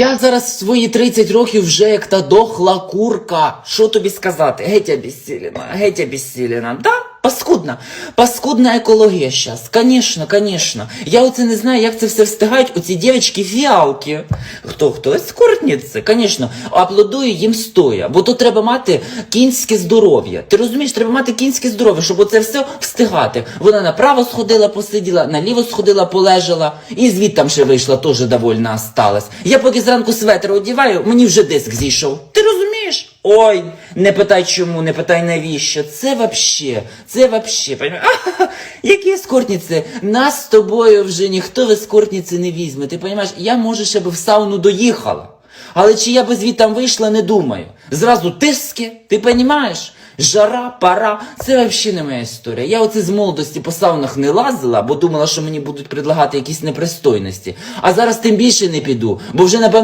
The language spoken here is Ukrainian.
Я зараз свої 30 років вже як та дохла курка. Що тобі сказати? Геть обіссілена, геть обіссілена. Да? Паскудна. Паскудна екологія щас. Конечно, конечно. Я оце не знаю, як це все встигають оці дівчатки фіалки. Хто хто? Ескортниці, конечно. Аплодую їм стоя. Бо то треба мати кінське здоров'я. Ти розумієш, треба мати кінське здоров'я, щоб оце все встигати. Вона направо сходила, посиділа, наліво сходила, полежала, і звідтам ще вийшла, теж довольна осталась. Я поки зранку светр одіваю, мені вже диск зійшов. Ти? Ой, не питай чому, не питай навіщо. Це вообще, це вообще? Ахаха, які ескортниці? Нас з тобою вже ніхто в ескортниці не візьме. Ти розумієш, я може ще би в сауну доїхала. Але чи я би звідтам вийшла, не думаю. Зразу тиски, ти розумієш? Жара, пара, це взагалі не моя історія. Я оце з молодості по саунах не лазила, бо думала, що мені будуть предлагати якісь непристойності. А зараз тим більше не піду, бо вже напевно.